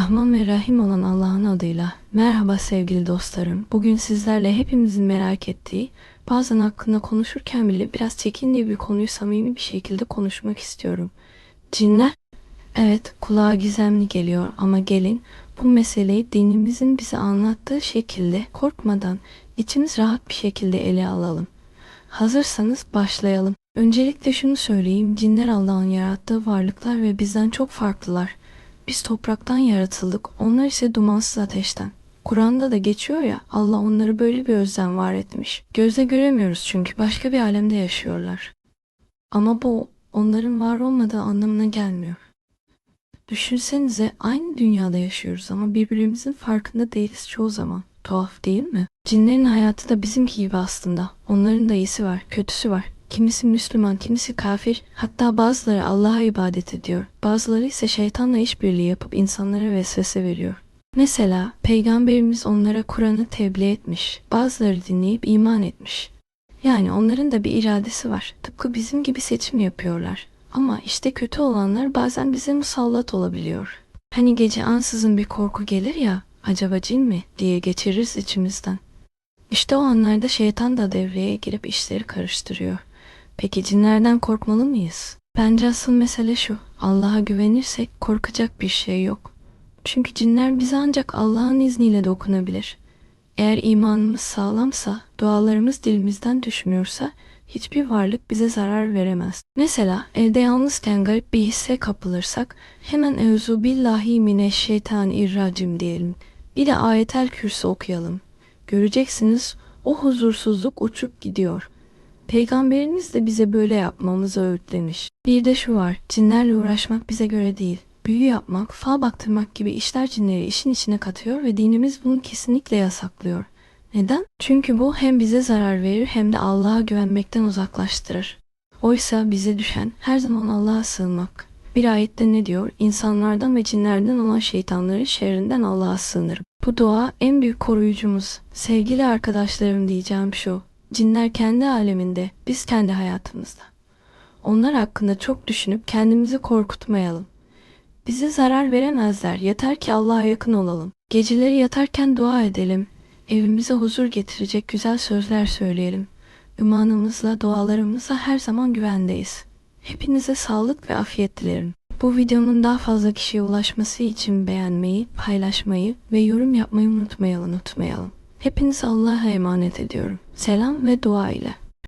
Rahman ve Rahim olan Allah'ın adıyla. Merhaba sevgili dostlarım. Bugün sizlerle hepimizin merak ettiği, bazen hakkında konuşurken bile biraz çekindiği bir konuyu samimi bir şekilde konuşmak istiyorum. Cinler? Evet, kulağa gizemli geliyor ama gelin bu meseleyi dinimizin bize anlattığı şekilde korkmadan, içimiz rahat bir şekilde ele alalım. Hazırsanız başlayalım. Öncelikle şunu söyleyeyim, cinler Allah'ın yarattığı varlıklar ve bizden çok farklılar. Biz topraktan yaratıldık, onlar ise dumansız ateşten. Kur'an'da da geçiyor ya, Allah onları böyle bir özden var etmiş. Gözle göremiyoruz çünkü başka bir alemde yaşıyorlar. Ama bu onların var olmadığı anlamına gelmiyor. Düşünsenize aynı dünyada yaşıyoruz ama birbirimizin farkında değiliz çoğu zaman. Tuhaf değil mi? Cinlerin hayatı da bizimki gibi aslında. Onların da iyisi var, kötüsü var. Kimisi Müslüman, kimisi kafir. Hatta bazıları Allah'a ibadet ediyor. Bazıları ise şeytanla işbirliği yapıp insanlara vesvese veriyor. Mesela peygamberimiz onlara Kur'an'ı tebliğ etmiş. Bazıları dinleyip iman etmiş. Yani onların da bir iradesi var. Tıpkı bizim gibi seçim yapıyorlar. Ama işte kötü olanlar bazen bize musallat olabiliyor. Hani gece ansızın bir korku gelir ya, acaba cin mi diye geçiririz içimizden. İşte o anlarda şeytan da devreye girip işleri karıştırıyor. Peki cinlerden korkmalı mıyız? Bence asıl mesele şu. Allah'a güvenirsek korkacak bir şey yok. Çünkü cinler bize ancak Allah'ın izniyle dokunabilir. Eğer imanımız sağlamsa, dualarımız dilimizden düşmüyorsa hiçbir varlık bize zarar veremez. Mesela evde yalnızken garip bir hisse kapılırsak hemen evzu billahi mineşşeytanirracim diyelim. Bir de ayetel kürsü okuyalım. Göreceksiniz o huzursuzluk uçup gidiyor. Peygamberimiz de bize böyle yapmamızı öğütlemiş. Bir de şu var, cinlerle uğraşmak bize göre değil. Büyü yapmak, fal baktırmak gibi işler cinleri işin içine katıyor ve dinimiz bunu kesinlikle yasaklıyor. Neden? Çünkü bu hem bize zarar verir hem de Allah'a güvenmekten uzaklaştırır. Oysa bize düşen her zaman Allah'a sığınmak. Bir ayette ne diyor? İnsanlardan ve cinlerden olan şeytanların şerrinden Allah'a sığınırım. Bu dua en büyük koruyucumuz. Sevgili arkadaşlarım diyeceğim şu. Cinler kendi aleminde, biz kendi hayatımızda. Onlar hakkında çok düşünüp kendimizi korkutmayalım. Bize zarar veremezler, yeter ki Allah'a yakın olalım. Geceleri yatarken dua edelim. Evimize huzur getirecek güzel sözler söyleyelim. Imanımızla, dualarımızla her zaman güvendeyiz. Hepinize sağlık ve afiyet dilerim. Bu videonun daha fazla kişiye ulaşması için beğenmeyi, paylaşmayı ve yorum yapmayı unutmayalım, unutmayalım. Hepinizi Allah'a emanet ediyorum. Selam ve dua ile.